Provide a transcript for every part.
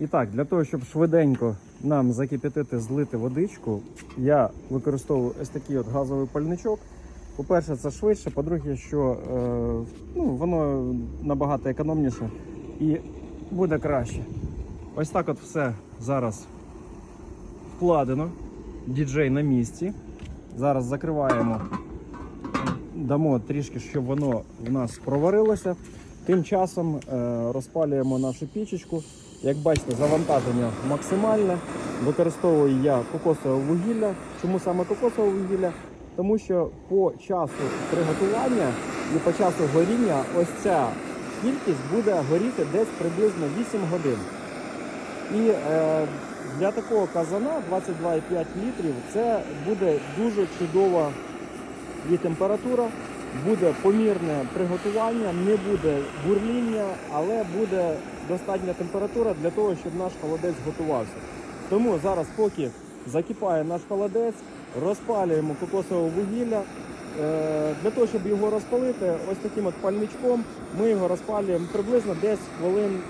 І так, для того, щоб швиденько нам закип'ятити, злити водичку, я використовую ось такий от газовий пальничок. По-перше, це швидше, по-друге, що е, ну, воно набагато економніше і буде краще. Ось так от все зараз вкладено. Діджей на місці. Зараз закриваємо, дамо трішки, щоб воно в нас проварилося. Тим часом е, розпалюємо нашу пічечку. Як бачите, завантаження максимальне. Використовую я кокосове вугілля. Чому саме кокосове вугілля? Тому що по часу приготування і по часу горіння ось ця кількість буде горіти десь приблизно 8 годин. І е, для такого казана 22,5 літрів це буде дуже чудова і температура, буде помірне приготування, не буде бурління, але буде достатня температура для того, щоб наш холодець готувався. Тому зараз, поки закипає наш холодець, розпалюємо кокосове вугілля. Е, Для того, щоб його розпалити, ось таким от пальничком ми його розпалюємо приблизно десь хвилин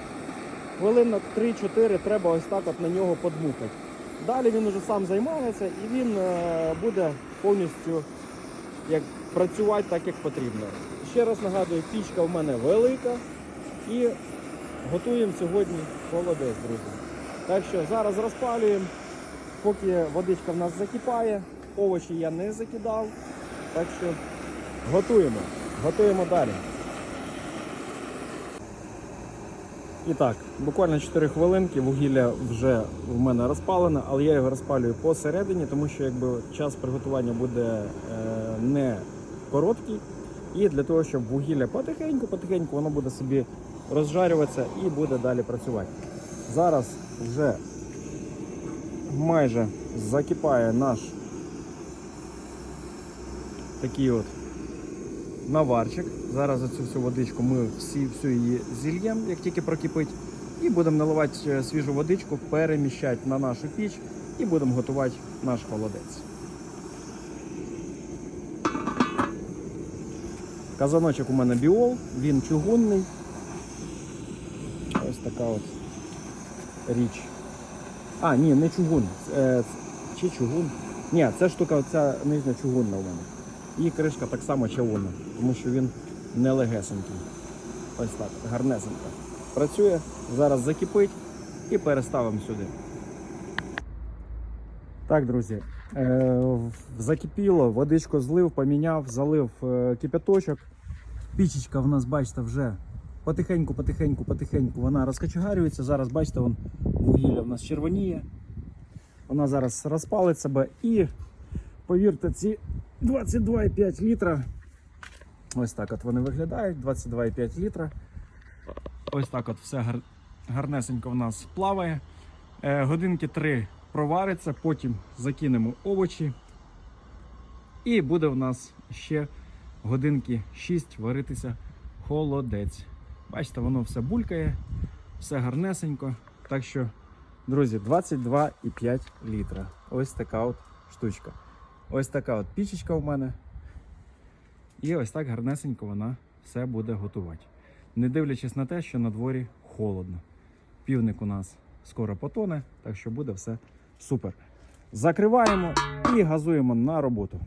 хвилин на 3-4 треба ось так от на нього подмухати. Далі він уже сам займається і він е, буде повністю як, працювати так, як потрібно. Ще раз нагадую, пічка в мене велика і готуємо сьогодні холодець, друзі. Так що зараз розпалюємо, поки водичка в нас закипає, овочі я не закидав. Так що готуємо, готуємо далі. І так, буквально 4 хвилинки, вугілля вже в мене розпалене, але я його розпалюю посередині, тому що якби час приготування буде е, не короткий. І для того, щоб вугілля потихеньку-потихеньку воно буде собі розжарюватися і буде далі працювати. Зараз вже майже закипає наш такий от наварчик. Зараз оцю всю водичку ми всі, всю її зільємо, як тільки прокипить. І будемо наливати е, свіжу водичку, переміщати на нашу піч і будемо готувати наш холодець. Казаночок у мене біол, він чугунний. Ось така от річ. А, ні, не чугун. Е, Чи чугун? Ні, це штука, ця нижня чугунна у мене. І кришка так само чавунна, тому що він не легесенький. Ось так, гарнесенько. Працює, зараз закипить і переставимо сюди. Так, друзі, е, закипіло, водичку злив, поміняв, залив е, кипяточок. Пічечка в нас, бачите, вже потихеньку, потихеньку, потихеньку вона розкочегарюється. Зараз, бачите, вон, вугілля в нас червоніє. Вона зараз розпалить себе і повірте, ці 22,5 літра. Ось так от вони виглядають. 22,5 літра. Ось так от все гар... гарнесенько в нас плаває. Е, годинки 3 провариться, потім закинемо овочі. І буде в нас ще годинки 6 варитися холодець. Бачите, воно все булькає, все гарнесенько. Так що, друзі, 22,5 літра. Ось така от штучка. Ось така от пічечка в мене. І ось так гарнесенько вона все буде готувати. Не дивлячись на те, що на дворі холодно. Півник у нас скоро потоне, так що буде все супер. Закриваємо і газуємо на роботу.